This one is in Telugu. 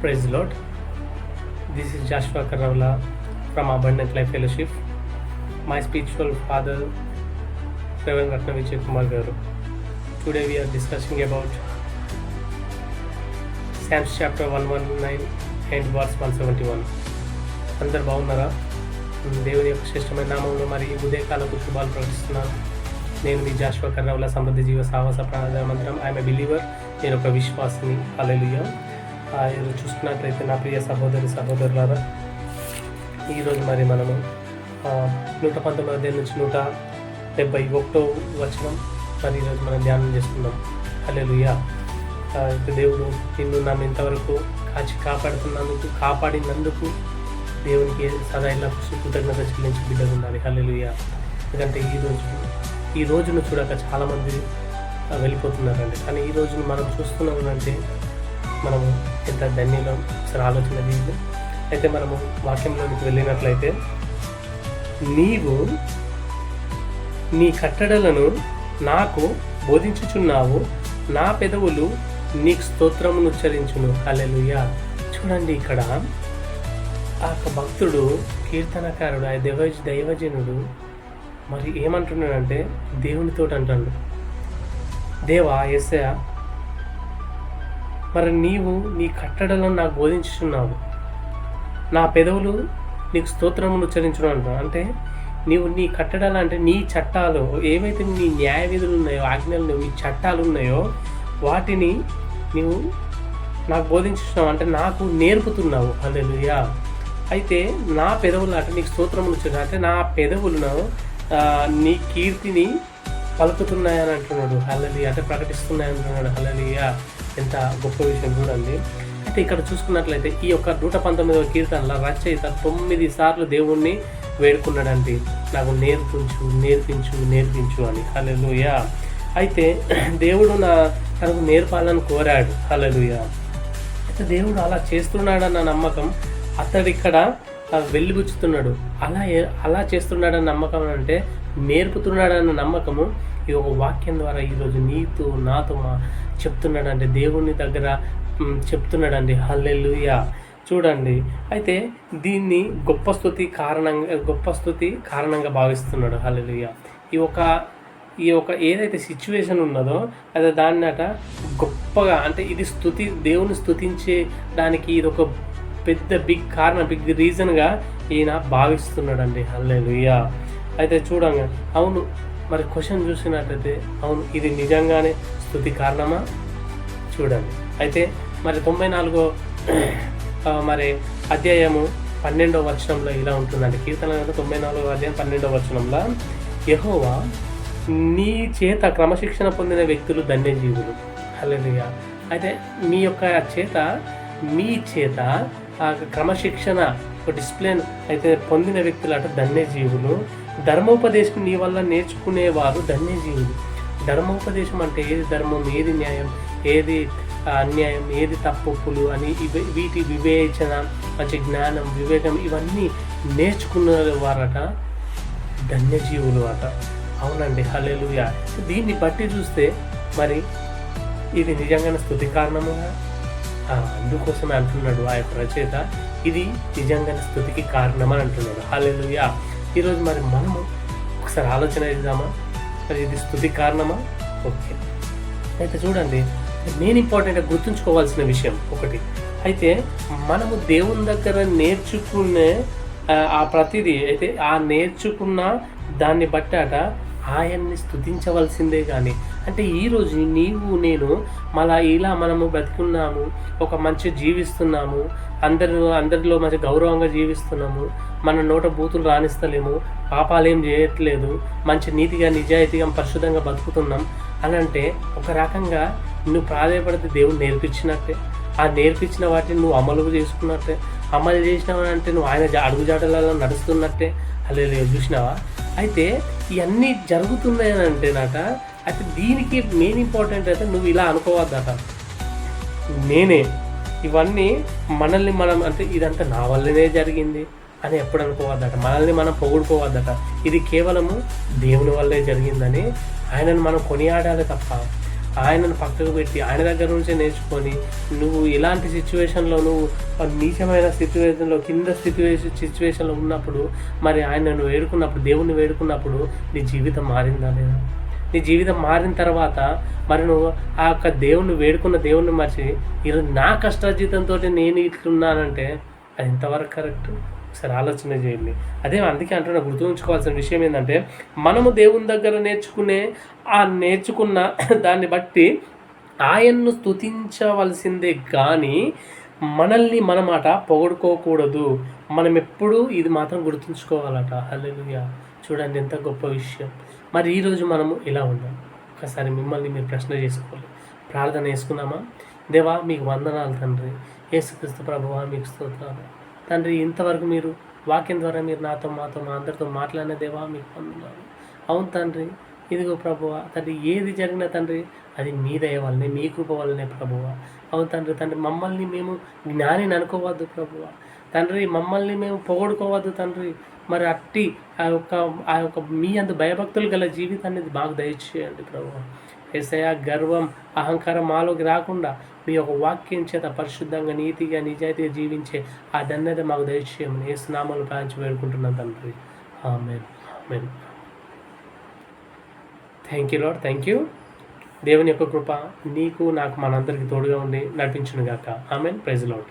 Praise lord this is Joshua Karravla from abundant life fellowship my spiritual father reverend Ratna Vijay Kumar garu today we are discussing about psalms chapter one one nine and verse one seventy one అందరు బాగున్నారా దేవుని యొక్క శ్రేష్టమైన నామంలో మరి ఉదయకాలపు శుభాలు ప్రకటిస్తున్నాను నేను మీ జాష్వా కర్రవ్లా సమృద్ధి జీవ సాహస ప్రాణ మంత్రం ఐఎమ్ ఏ బిలీవర్ నేను ఒక విశ్వాసిని అలెలుయ ఈరోజు చూసుకున్నట్లయితే నా ప్రియ సహోదరి సహోదరులారా ఈరోజు మరి మనము నూట పంతొమ్మిది అధ్యాయం నుంచి నూట డెబ్బై ఒకటో వచనం మరి ఈరోజు మనం ధ్యానం చేసుకుందాం అలెలుయ దేవుడు నిన్ను నన్ను ఇంతవరకు కాచి కాపాడుతున్నందుకు కాపాడినందుకు దేవునికి సదా ఇలా కృతజ్ఞత చెల్లించి బిడ్డలు ఉండాలి. హల్లెలూయ. ఎందుకంటే ఈ రోజు ఈ రోజును చూడక చాలామంది వెళ్ళిపోతున్నారండి. కానీ ఈ రోజును మనం చూస్తున్నామంటే మనము ఎంత ధన్యులం అసలు ఆలోచన లేదు. అయితే మనము వాక్యంలోనికి వెళ్ళినట్లయితే నీవు నీ కట్టడలను నాకు బోధించుచున్నావు నా పెదవులు నీకు స్తోత్రమును ఉచ్చరించును హల్లెలూయా. చూడండి ఇక్కడ ఆ యొక్క భక్తుడు కీర్తనకారుడు ఆ దైవ దైవజనుడు మరి ఏమంటున్నాడంటే దేవునితో అంటాడు దేవా ఏసయ మరి నీవు నీ కట్టడలను నాకు బోధించుచున్నావు. నా పెదవులు నీకు స్తోత్రమును ఉచ్చరించడం అంటావు అంటే నీవు నీ కట్టడాలు అంటే నీ చట్టాలు ఏవైతే నీ న్యాయ విధులు ఉన్నాయో ఆజ్ఞలు నీ చట్టాలు ఉన్నాయో వాటిని నీవు నాకు బోధించున్నావు అంటే నాకు నేర్పుతున్నావు. హల్లెలూయా. అయితే నా పెదవులు అంటే నీకు స్తోత్రములు అంటే నా పెదవులను నీ కీర్తిని పలుకుతున్నాయని అంటున్నాడు. హల్లలి అంటే ప్రకటిస్తున్నాయని అంటున్నాడు హల్లలియా. ఎంత గొప్ప విషయం చూడండి. అయితే ఇక్కడ చూసుకున్నట్లయితే ఈ యొక్క నూట పంతొమ్మిదవ కీర్తనల రచయిత తొమ్మిది సార్లు దేవుణ్ణి వేడుకున్నాడండి. నాకు నేర్పించు నేర్పించు నేర్పించు అని. హలలుయ అయితే దేవుడు నా తనకు నేర్పాలని కోరాడు. హలలుయ అయితే దేవుడు అలా చేస్తున్నాడన్న నమ్మకం అతడిక్కడ వెళ్ళిగుచ్చుతున్నాడు అలా అలా చేస్తున్నాడన్న నమ్మకం అంటే నేర్పుతున్నాడన్న నమ్మకము ఈ ఒక వాక్యం ద్వారా ఈరోజు నీతో నాతో మా చెప్తున్నాడంటే దేవుని దగ్గర చెప్తున్నాడండి. హల్లెలూయా. చూడండి. అయితే దీన్ని గొప్ప స్థుతి కారణంగా గొప్ప స్థుతి కారణంగా భావిస్తున్నాడు. హల్లెలూయా. ఈ ఒక ఈ యొక్క ఏదైతే సిచ్యువేషన్ ఉన్నదో అదే దాన్ని అట గొప్పగా అంటే ఇది స్థుతి దేవుని స్థుతించే దానికి ఇది ఒక పెద్ద బిగ్ కారణం బిగ్ రీజన్గా ఈయన భావిస్తున్నాడండి. హల్లెలూయా అయితే చూడంగా అవును మరి క్వశ్చన్ చూసినట్లయితే అవును ఇది నిజంగానే స్థుతి కారణమా? చూడండి. అయితే మరి తొంభై నాలుగో మరి అధ్యాయము పన్నెండో వచనంలో ఇలా ఉంటుందండి. కీర్తన తొంభై నాలుగో అధ్యాయం పన్నెండో వచనంలో యహోవా నీ చేత క్రమశిక్షణ పొందిన వ్యక్తులు ధన్యజీవులు. హల్లెలూయా అయితే మీ యొక్క చేత మీ చేత క్రమశిక్షణ ఒక డిసిప్లిన్ అయితే పొందిన వ్యక్తులు అట ధన్యజీవులు. ధర్మోపదేశం నీ వల్ల నేర్చుకునేవారు ధన్యజీవులు. ధర్మోపదేశం అంటే ఏది? ధర్మం ఏది న్యాయం? ఏది అన్యాయం? ఏది తప్పులు? అని వీటి వివేచన మంచి జ్ఞానం వివేకం ఇవన్నీ నేర్చుకున్న వారట ధన్యజీవులు అట. అవునండి. హలెలుయా దీన్ని బట్టి చూస్తే మరి ఇది నిజంగానే స్థుతి కారణముగా అందుకోసమే అంటున్నాడు ఆ యొక్క రచయిత. ఇది నిజంగానే స్థుతికి కారణమని అని అంటున్నాడు. హాలేలుయా ఈరోజు మరి మనము ఒకసారి ఆలోచన చేద్దామా? మరి ఇది స్థుతి కారణమా? ఓకే. అయితే చూడండి నేను ఇంపార్టెంట్గా గుర్తుంచుకోవాల్సిన విషయం ఒకటి. అయితే మనము దేవుని దగ్గర నేర్చుకునే ఆ, ఆ ప్రతిదీ అయితే ఆ నేర్చుకున్న దాన్ని బట్టాట ఆయన్ని స్థుతించవలసిందే కానీ అంటే ఈరోజు నీవు నేను మళ్ళా ఇలా మనము బ్రతికున్నాము ఒక మంచి జీవిస్తున్నాము అందరు అందరిలో మంచి గౌరవంగా జీవిస్తున్నాము మన నోట బూతులు రాణిస్తలేము పాపాలేం చేయట్లేదు మంచి నీతిగా నిజాయితీగా పరిశుద్ధంగా బతుకుతున్నాం అని అంటే ఒక రకంగా నువ్వు ప్రాధాయపడితే దేవుడు నేర్పించినట్టే. ఆ నేర్పించిన వాటిని నువ్వు అమలు చేసుకున్నట్టే. అమలు చేసినావు అంటే నువ్వు ఆయన అడుగుజాటలలో అడుగుజాడలలో నడుస్తున్నట్టే. అలా చూసినావా? అయితే ఇవన్నీ జరుగుతున్నాయని అంటేనట అయితే దీనికి మెయిన్ ఇంపార్టెంట్ అయితే నువ్వు ఇలా అనుకోవద్దట నేనే ఇవన్నీ మనల్ని మనం అంటే ఇదంతా నా వల్లనే జరిగింది అని ఎప్పుడు అనుకోవద్దట మనల్ని మనం పొగుడుకోవద్దట ఇది కేవలము దేవుని వల్లే జరిగిందని ఆయనను మనం కొనియాడాలి తప్ప ఆయనను పక్కకు పెట్టి ఆయన దగ్గర నుంచే నేర్చుకొని నువ్వు ఇలాంటి సిచ్యువేషన్లో నువ్వు నీచమైన సిచ్యువేషన్లో కింద సిచ్యువేషన్ సిచ్యువేషన్లో ఉన్నప్పుడు మరి ఆయనను వేడుకున్నప్పుడు దేవుణ్ణి వేడుకున్నప్పుడు నీ జీవితం మారిందా లేదా? నీ జీవితం మారిన తర్వాత మరి నువ్వు ఆ యొక్క దేవుణ్ణి వేడుకున్న దేవుణ్ణి మర్చి ఈరోజు నా కష్టార్జితంతో నేను ఇట్లున్నానంటే అది ఎంతవరకు కరెక్ట్ ఒకసారి ఆలోచన చేయండి. అదే అందుకే అంటున్నా గుర్తుంచుకోవాల్సిన విషయం ఏంటంటే మనము దేవుని దగ్గర నేర్చుకునే ఆ నేర్చుకున్న దాన్ని బట్టి ఆయన్ను స్తుతించవలసిందే కానీ మనల్ని మనమాట పొగడుకోకూడదు. మనం ఎప్పుడూ ఇది మాత్రం గుర్తుంచుకోవాలట. హల్లెలూయా. చూడండి ఎంత గొప్ప విషయం. మరి ఈరోజు మనము ఇలా ఉన్నాం. ఒకసారి మిమ్మల్ని మీరు ప్రశ్న చేసుకోవాలి. ప్రార్థన చేసుకున్నామా దేవా మీకు వందనాలు తండ్రి. యేసుక్రీస్తు ప్రభువా మీకు స్తోత్రాలు. తండ్రి ఇంతవరకు మీరు వాక్యం ద్వారా మీరు నాతో మాతో మా అందరితో మాట్లాడిన దేవా మీకు పొందున్నాను అవును తండ్రి ఇదిగో ప్రభువ తండ్రి ఏది జరిగినా తండ్రి అది మీ దయ వల్లనే మీ కృప వల్లనే ప్రభువ. అవును తండ్రి తండ్రి మమ్మల్ని మేము జ్ఞానిని అనుకోవద్దు ప్రభువ. తండ్రి మమ్మల్ని మేము పొగడుకోవద్దు తండ్రి. మరి అట్టి ఆ యొక్క ఆ యొక్క మీ అంత భయభక్తులు గల జీవితాన్ని మాకు దయచేయండి ప్రభు ఏసయ గర్వం అహంకారం మాలోకి రాకుండా మీ యొక్క వాక్యం చేత పరిశుద్ధంగా నీతిగా నిజాయితీగా జీవించే ఆ ధన్యత మాకు దయచేయమని ఏ స్నామాలు ప్రాంచి వేడుకుంటున్నాం తండ్రి. ఆమె amen. Thank you lord thank you దేవుని యొక్క కృప నీకు నాకు మనందరికీ తోడుగా ఉండి నడిపించును గాక ఆమెన్ ప్రైజ్ లాడ్